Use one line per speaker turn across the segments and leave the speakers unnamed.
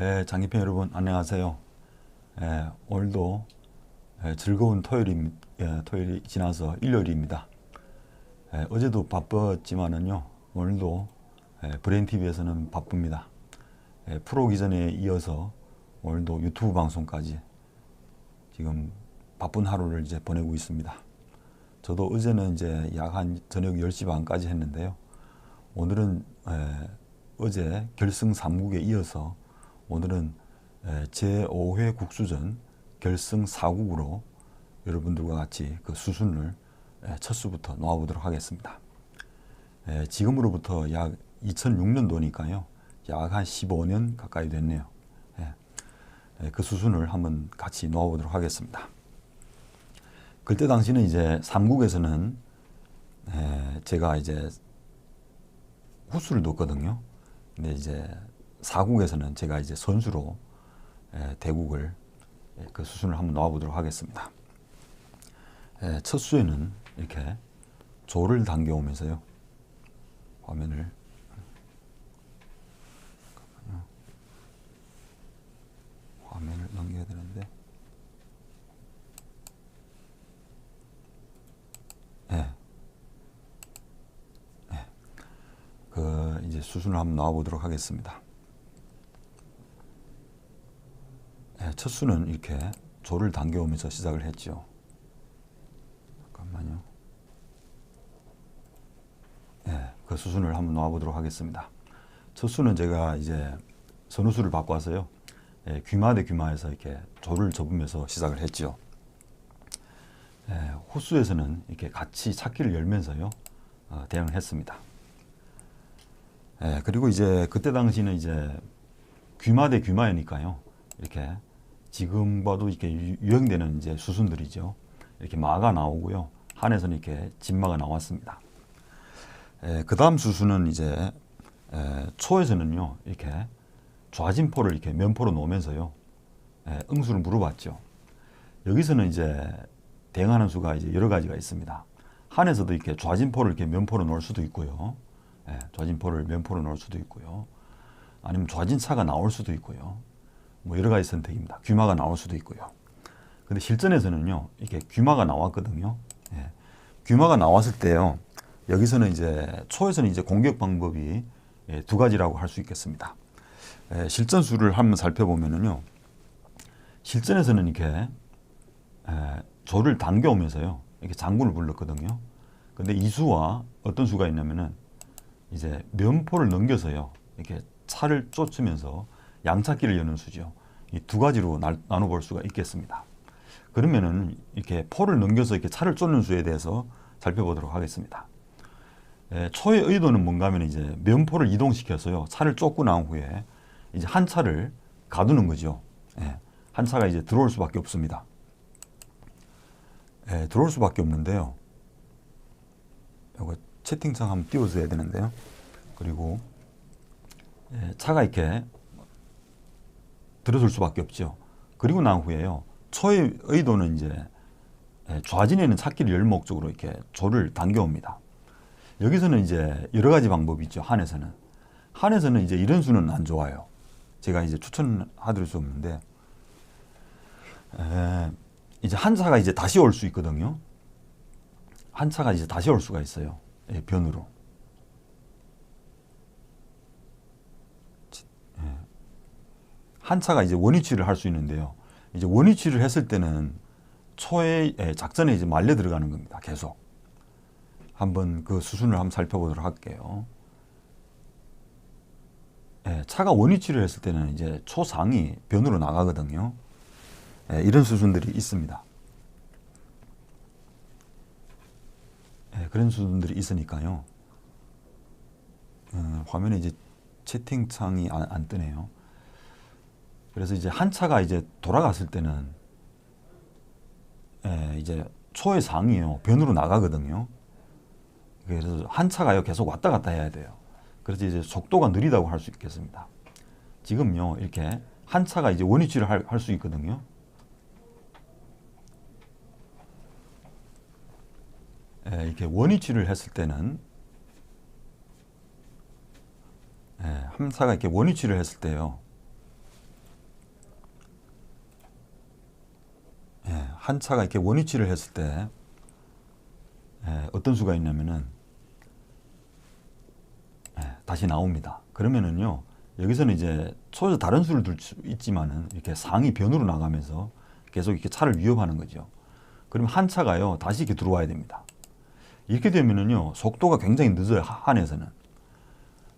예, 장기평 여러분 안녕하세요. 예, 오늘도 예, 즐거운 토요일이, 예, 토요일이 지나서 일요일입니다. 예, 어제도 바빴지만은요 오늘도 예, 브레인 TV에서는 바쁩니다. 예, 프로 기전에 이어서 오늘도 유튜브 방송까지 지금 바쁜 하루를 이제 보내고 있습니다. 저도 어제는 이제 약 한 저녁 10시 반까지 했는데요. 오늘은 에, 어제 결승 3국에 이어서 오늘은 에, 제5회 국수전 결승 4국으로 여러분들과 같이 그 수순을 에, 첫 수부터 놓아보도록 하겠습니다. 에, 지금으로부터 약 2006년도니까요. 약 한 15년 가까이 됐네요. 예. 에, 그 수순을 한번 같이 놓아보도록 하겠습니다. 그때 당시는 이제 3국에서는 제가 이제 후수를 뒀거든요. 근데 이제 4국에서는 제가 이제 선수로 에, 대국을 에, 그 수순을 한번 놓아보도록 하겠습니다. 에, 첫 수에는 이렇게 조를 당겨오면서요. 화면을. 화면을 넘겨야 되는데 예. 예. 그 이제 수순을 한번 나와 보도록 하겠습니다. 예, 첫 수는 이렇게 조를 당겨오면서 시작을 했죠. 잠깐만요. 예, 그 수순을 한번 놓아 보도록 하겠습니다. 첫 수는 제가 이제 선우수를 바꿔서요. 예, 귀마 대 귀마에서 이렇게 조를 접으면서 시작을 했죠. 예, 호수에서는 이렇게 같이 찾기를 열면서요 어, 대응을 했습니다. 예, 그리고 이제 그때 당시는 이제 귀마 대 귀마이니까요 이렇게 지금 봐도 이렇게 유- 유행되는 이제 수순들이죠. 이렇게 마가 나오고요 한에서는 이렇게 진마가 나왔습니다. 예, 그 다음 수순은 이제 에, 초에서는요 이렇게 좌진포를 이렇게 면포로 놓으면서요 예, 응수를 물어봤죠. 여기서는 이제 대응하는 수가 이제 여러 가지가 있습니다. 한에서도 이렇게 좌진포를 이렇게 면포로 놓을 수도 있고요. 예, 좌진포를 면포로 놓을 수도 있고요. 아니면 좌진차가 나올 수도 있고요. 뭐 여러 가지 선택입니다. 귀마가 나올 수도 있고요. 근데 실전에서는요, 이렇게 귀마가 나왔거든요. 예, 귀마가 나왔을 때요, 여기서는 이제 초에서는 이제 공격 방법이 예, 두 가지라고 할 수 있겠습니다. 예, 실전 수를 한번 살펴보면은요, 실전에서는 이렇게 에, 조를 당겨오면서요. 이렇게 장군을 불렀거든요. 근데 이 수와 어떤 수가 있냐면은 이제 면포를 넘겨서요. 이렇게 차를 쫓으면서 양차기를 여는 수죠. 이 두 가지로 나, 나눠볼 수가 있겠습니다. 그러면은 이렇게 포를 넘겨서 이렇게 차를 쫓는 수에 대해서 살펴보도록 하겠습니다. 에, 초의 의도는 뭔가 하면 이제 면포를 이동시켜서요. 차를 쫓고 나온 후에 이제 한 차를 가두는 거죠. 예, 한 차가 이제 들어올 수밖에 없습니다. 예, 들어올 수밖에 없는데요. 이거 채팅창 한번 띄워줘야 되는데요. 그리고 예, 차가 이렇게 들어설 수밖에 없죠. 그리고 난 후에요. 초의 의도는 이제 예, 좌진에는 찾기를 열 목적으로 이렇게 조를 당겨옵니다. 여기서는 이제 여러 가지 방법이 있죠. 한에서는 한에서는 이제 이런 수는 안 좋아요. 제가 이제 추천하드릴 수 없는데 에, 이제 한 차가 이제 다시 올 수 있거든요. 한 차가 이제 다시 올 수가 있어요. 예, 변으로. 치- 예. 한 차가 이제 원위치를 할 수 있는데요. 이제 원위치를 했을 때는 초의 예, 작전에 이제 말려 들어가는 겁니다. 계속. 한번 그 수순을 한번 살펴보도록 할게요. 예, 차가 원위치를 했을 때는 이제 초상이 변으로 나가거든요. 예, 이런 수순들이 있습니다. 예, 그런 수순들이 있으니까요. 어, 화면에 이제 채팅창이 안, 안 뜨네요. 그래서 이제 한 차가 이제 돌아갔을 때는 예, 이제 초의 상이요 변으로 나가거든요. 그래서 한 차가요 계속 왔다 갔다 해야 돼요. 그래서 이제 속도가 느리다고 할 수 있겠습니다. 지금요 이렇게 한 차가 이제 원위치를 할 수 있거든요. 예, 이렇게 원위치를 했을 때는 예, 함사가 이렇게 원위치를 했을 때요. 한 차가 이렇게 원위치를 했을 때 예, 어떤 수가 있냐면은 예, 다시 나옵니다. 그러면은요 여기서는 이제 초에서 다른 수를 둘 수 있지만은 이렇게 상이 변으로 나가면서 계속 이렇게 차를 위협하는 거죠. 그러면 한 차가요 다시 이렇게 들어와야 됩니다. 이렇게 되면은요 속도가 굉장히 늦어요 하- 한에서는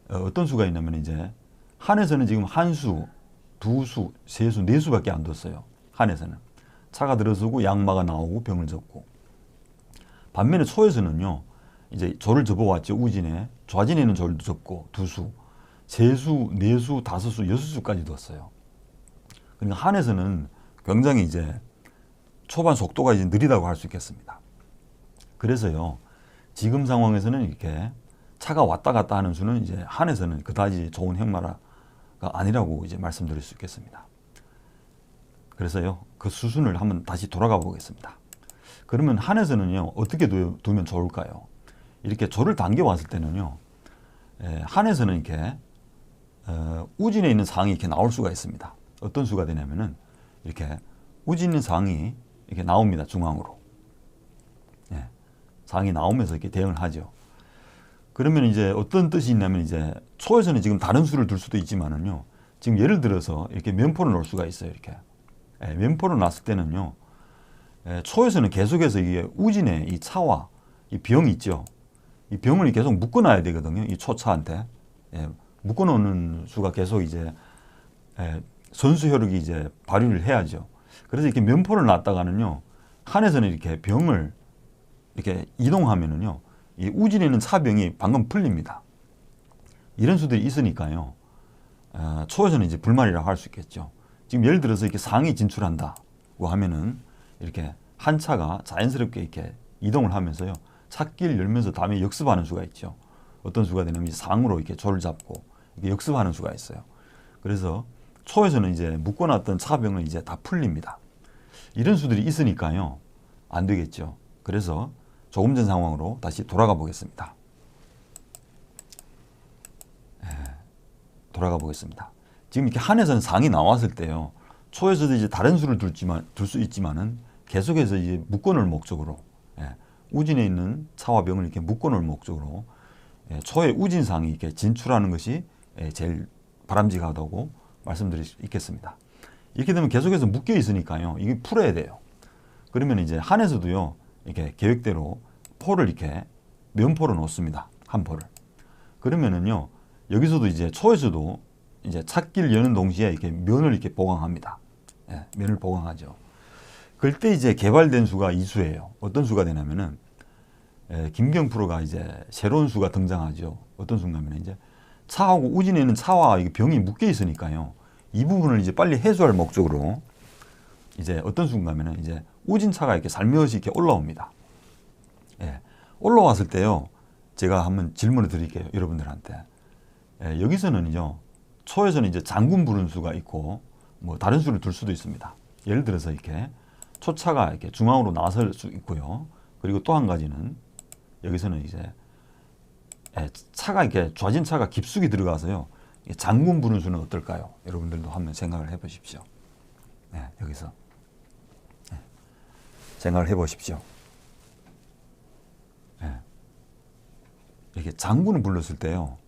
어, 어떤 수가 있냐면 이제 한에서는 지금 한 수, 두 수, 세 수, 네 수밖에 안 뒀어요 한에서는 차가 들어서고 양마가 나오고 병을 접고 반면에 초에서는요 이제 조를 접어왔죠 우진에 좌진에는 조를 접고 두 수, 세 수, 네 수, 다섯 수, 여섯 수까지 뒀어요. 그러니까 한에서는 굉장히 이제 초반 속도가 이제 느리다고 할 수 있겠습니다. 그래서요 지금 상황에서는 이렇게 차가 왔다 갔다 하는 수는 이제 한에서는 그다지 좋은 행마라가 아니라고 이제 말씀드릴 수 있겠습니다. 그래서요 그 수순을 한번 다시 돌아가 보겠습니다. 그러면 한에서는요 어떻게 두, 두면 좋을까요? 이렇게 조를 당겨 왔을 때는요 에, 한에서는 이렇게 어, 우진에 있는 상이 이렇게 나올 수가 있습니다. 어떤 수가 되냐면은 이렇게 우진 상이 이렇게 나옵니다 중앙으로. 예, 상이 나오면서 이렇게 대응을 하죠. 그러면 이제 어떤 뜻이 있냐면 이제 초에서는 지금 다른 수를 둘 수도 있지만은요. 지금 예를 들어서 이렇게 면포를 놓을 수가 있어요. 이렇게 예, 면포를 놨을 때는요. 예, 초에서는 계속해서 이게 우진에 이 차와 이 병이 있죠. 이 병을 계속 묶어놔야 되거든요. 이 초차한테 예, 묶어놓는 수가 계속 이제 예, 선수 효력이 이제 발휘를 해야죠. 그래서 이렇게 면포를 놨다가는요. 칸에서는 이렇게 병을 이렇게 이동하면은요. 이 우진에 있는 차병이 방금 풀립니다. 이런 수들이 있으니까요. 어, 초에서는 이제 불만이라고 할 수 있겠죠. 지금 예를 들어서 이렇게 상이 진출한다고 하면은 이렇게 한 차가 자연스럽게 이렇게 이동을 하면서요. 찾길 열면서 다음에 역습하는 수가 있죠. 어떤 수가 되냐면 상으로 이렇게 조를 잡고 이렇게 역습하는 수가 있어요. 그래서 초에서는 이제 묶어놨던 차병은 이제 다 풀립니다. 이런 수들이 있으니까요. 안 되겠죠. 그래서 조금 전 상황으로 다시 돌아가 보겠습니다. 예, 돌아가 보겠습니다. 지금 이렇게 한에서는 상이 나왔을 때요. 초에서도 이제 다른 수를 둘지만 둘 수 있지만은 계속해서 이제 묶어놓을 목적으로 예, 우진에 있는 차와 병을 이렇게 묶어놓을 목적으로 예, 초의 우진상이 이렇게 진출하는 것이 예, 제일 바람직하다고 말씀드릴 수 있겠습니다. 이렇게 되면 계속해서 묶여 있으니까요. 이게 풀어야 돼요. 그러면 이제 한에서도요. 이렇게 계획대로 포를 이렇게 면포를 놓습니다. 한 포를. 그러면은요. 여기서도 이제 초에서도 이제 찾기를 여는 동시에 이렇게 면을 이렇게 보강합니다. 예, 면을 보강하죠. 그때 이제 개발된 수가 이 수예요. 어떤 수가 되냐면은 예, 김경 프로가 이제 새로운 수가 등장하죠. 어떤 수냐면 이제 차하고 우진에 있는 차와 병이 묶여 있으니까요. 이 부분을 이제 빨리 해소할 목적으로 이제 어떤 수인가면은 이제 우진 차가 이렇게 살며시 이렇게 올라옵니다. 예, 올라왔을 때요. 제가 한번 질문을 드릴게요. 여러분들한테. 예, 여기서는요. 초에서는 이제 장군 부른 수가 있고 뭐 다른 수를 둘 수도 있습니다. 예를 들어서 이렇게 초차가 이렇게 중앙으로 나설 수 있고요. 그리고 또 한 가지는 여기서는 이제 예, 차가 이렇게 좌진 차가 깊숙이 들어가서요. 이 장군 부른 수는 어떨까요? 여러분들도 한번 생각을 해보십시오. 네, 여기서 네, 생각을 해보십시오. 네. 이렇게 장군을 불렀을 때요.